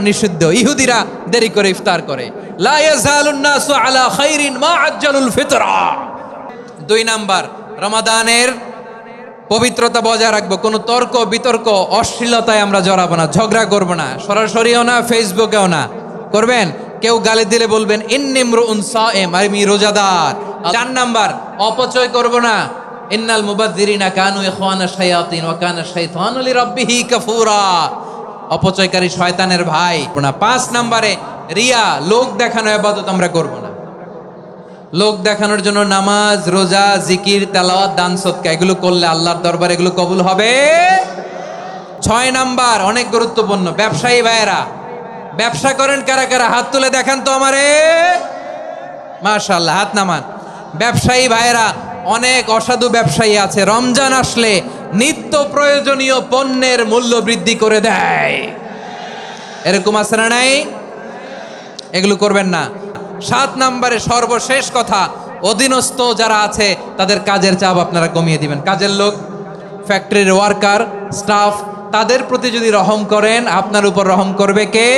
নিষিদ্ধ। ইহুদিরা দেরি করে ইফতার করে। দুই নাম্বার, রমাদানের পবিত্রতা বজায় রাখব। কোনো তর্ক, বিতর্ক, অশ্লীলতায় আমরা জড়াবো না, ঝগড়া করব না। সরাসরিও না, ফেসবুকেও না। করবেন? কেউ গালি দিলে বলবেন ইন্নিমরু আমি রোজাদার। চার নাম্বার, অপচয় করব না। ইন্নাল মুবাদ্দিরিনা কানু ইখওয়ানা শায়াতিন, ওয়া কানা শাইতানু লিরাব্বিহি কাফুরা। অপচয়কারী শয়তানের ভাই। না, পাঁচ নাম্বারে, রিয়া, লোক দেখানো ইবাদত আমরা করব না। লোক দেখানোর জন্য নামাজ, রোজা, জিকির, তেলাওয়াত, দান সৎকা এগুলো করলে আল্লাহর দরবার এগুলো কবুল হবে? ছয় নাম্বার, অনেক গুরুত্বপূর্ণ, ব্যবসায়ী ভাইয়েরা। ব্যবসা করেন কারা কারা? হাত তুলে দেখান তো আমারে। মাশাল্লাহ হাত নামান। ব্যবসায়ী ভাইয়েরা, অনেক অসাধু ব্যবসায়ী আছে। রমজান আসলে নিত্য প্রয়োজনীয় পণ্যের মূল্য বৃদ্ধি করে দেয়। এরকম আছে না নাই? এগুলো করবেন না। সাত নাম্বারে সর্বশেষ কথা, অধীনস্থ যারা আছে, তাদের কাজের চাপ আপনারা কমিয়ে দিবেন। কাজের লোক, ফ্যাক্টরির ওয়ার্কার, স্টাফ, তাদের প্রতি যদি রহম করেন, আপনার উপর রহম করবে কে?